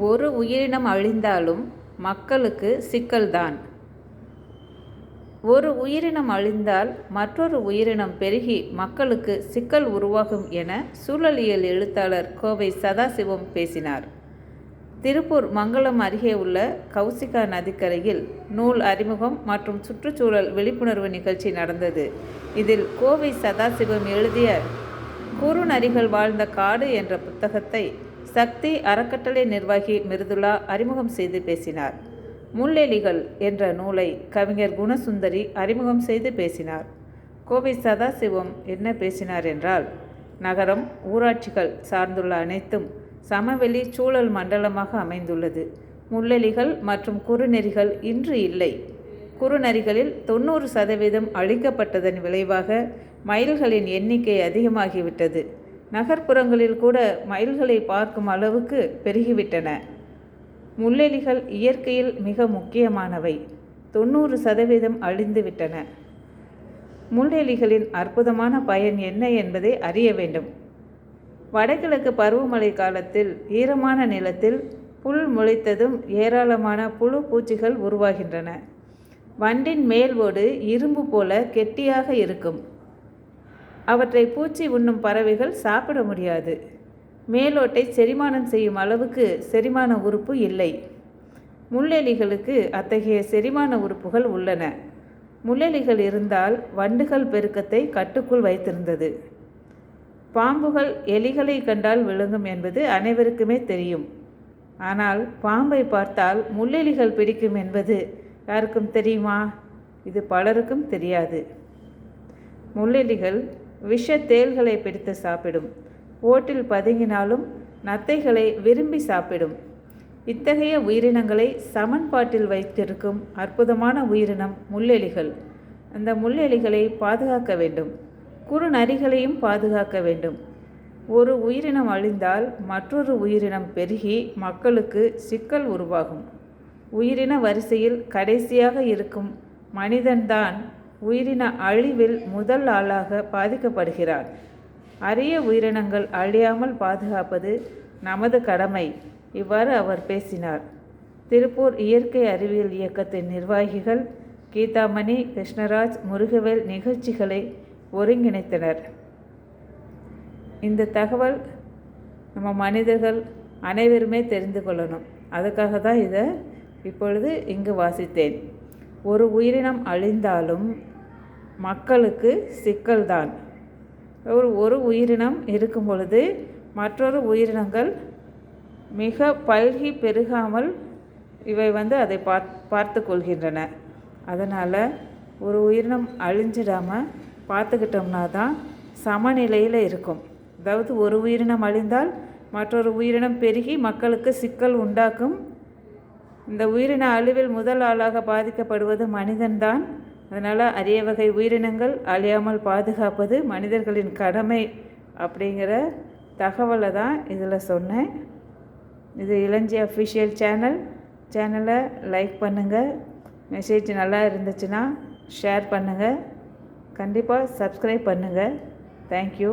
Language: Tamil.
ஒரு உயிரினம் அழிந்தாலும் மக்களுக்கு சிக்கல்தான். ஒரு உயிரினம் அழிந்தால் மற்றொரு உயிரினம் பெருகி மக்களுக்கு சிக்கல் உருவாகும் என சூழலியல் எழுத்தாளர் கோவை சதாசிவம் பேசினார். திருப்பூர் மங்களம் அருகே உள்ள கௌசிகா நதிக்கரையில் நூல் அறிமுகம் மற்றும் சுற்றுச்சூழல் விழிப்புணர்வு நிகழ்ச்சி நடந்தது. இதில் கோவை சதாசிவம் எழுதிய குறுநரிகள் வாழ்ந்த காடு என்ற புத்தகத்தை சக்தி அறக்கட்டளை நிர்வாகி மிருதுளா அறிமுகம் செய்து பேசினார். முள்ளெலிகள் என்ற நூலை கவிஞர் குணசுந்தரி அறிமுகம் செய்து பேசினார். கோவை சதாசிவம் என்ன பேசினார் என்றால் நகரம் ஊராட்சிகள் சார்ந்துள்ள அனைத்தும் சமவெளி சூழல் மண்டலமாக அமைந்துள்ளது. முள்ளெலிகள் மற்றும் குறுநெறிகள் இன்று இல்லை. குறுநரிகளில் தொண்ணூறு சதவீதம் அழிக்கப்பட்டதன் விளைவாக மயில்களின் எண்ணிக்கை அதிகமாகிவிட்டது. நகர்ப்புறங்களில் கூட மயில்களை பார்க்கும் அளவுக்கு பெருகிவிட்டன. முள்ளெலிகள் இயற்கையில் மிக முக்கியமானவை. தொண்ணூறு சதவீதம் அழிந்துவிட்டன. முள்ளெலிகளின் அற்புதமான பயன் என்ன என்பதை அறிய வேண்டும். வடகிழக்கு பருவமழை காலத்தில் ஈரமான நிலத்தில் புல் முளைத்ததும் ஏராளமான புழு பூச்சிகள் உருவாகின்றன. வண்டின் மேல் ஓடு இரும்பு போல கெட்டியாக இருக்கும். அவற்றை பூச்சி உண்ணும் பறவைகள் சாப்பிட முடியாது. மேலோட்டை செரிமானம் செய்யும் அளவுக்கு செரிமான உறுப்பு இல்லை. முள்ளெலிகளுக்கு அத்தகைய செரிமான உறுப்புகள் உள்ளன. முள்ளெலிகள் இருந்தால் வண்டுகள் பெருக்கத்தை கட்டுக்குள் வைத்திருந்தது. பாம்புகள் எலிகளை கண்டால் விழுங்கும் என்பது அனைவருக்குமே தெரியும். ஆனால் பாம்பை பார்த்தால் முள்ளெலிகள் பிடிக்கும் என்பது யாருக்கும் தெரியுமா? இது பலருக்கும் தெரியாது. முள்ளெலிகள் விஷ தேள்களை பிடித்து சாப்பிடும். ஓட்டில் பதுங்கினாலும் நத்தைகளை விரும்பி சாப்பிடும். இத்தகைய உயிரினங்களை சமன்பாட்டில் வைத்திருக்கும் அற்புதமான உயிரினம் முள்ளெலிகள். அந்த முள்ளெலிகளை பாதுகாக்க வேண்டும். குறுநரிகளையும் பாதுகாக்க வேண்டும். ஒரு உயிரினம் அழிந்தால் மற்றொரு உயிரினம் பெருகி மக்களுக்கு சிக்கல் உருவாகும். உயிரின வரிசையில் கடைசியாக இருக்கும் மனிதன்தான் உயிரின அழிவில் முதல் ஆளாக பாதிக்கப்படுகிறார். அரிய உயிரினங்கள் அழியாமல் பாதுகாப்பது நமது கடமை இவ்வாறு அவர் பேசினார். திருப்பூர் இயற்கை அறிவியல் இயக்கத்தின் நிர்வாகிகள் கீதாமணி கிருஷ்ணராஜ் முருகவேல் நிகழ்ச்சிகளை ஒருங்கிணைத்தனர். இந்த தகவல் நம்ம மனிதர்கள் அனைவருமே தெரிந்து கொள்ளணும். அதுக்காக தான் இதை இப்பொழுது இங்கு வாசித்தேன். ஒரு உயிரினம் அழிந்தாலும் மக்களுக்கு சிக்கல்தான். ஒரு ஒரு உயிரினம் இருக்கும் பொழுது மற்றொரு உயிரினங்கள் மிக பல்கி பெருகாமல் இவை வந்து அதை பார் பார்த்து கொள்கின்றன. அதனால் ஒரு உயிரினம் அழிஞ்சிடாமல் பார்த்துக்கிட்டோம்னா தான் சமநிலையில் இருக்கும். அதாவது ஒரு உயிரினம் அழிந்தால் மற்றொரு உயிரினம் பெருகி மக்களுக்கு சிக்கல் உண்டாக்கும். இந்த உயிரின அழிவில் முதல் ஆளாக பாதிக்கப்படுவது மனிதன்தான். அதனால் அரிய வகை உயிரினங்கள் அழியாமல் பாதுகாப்பது மனிதர்களின் கடமை அப்படிங்கிற தகவலை தான் இதில் சொன்னேன். இது இளஞ்சி அஃபிஷியல் சேனல் சேனலை லைக் பண்ணுங்கள் மெசேஜ் நல்லா இருந்துச்சுன்னா ஷேர் பண்ணுங்கள் கண்டிப்பாக சப்ஸ்கிரைப் பண்ணுங்கள் தேங்க்யூ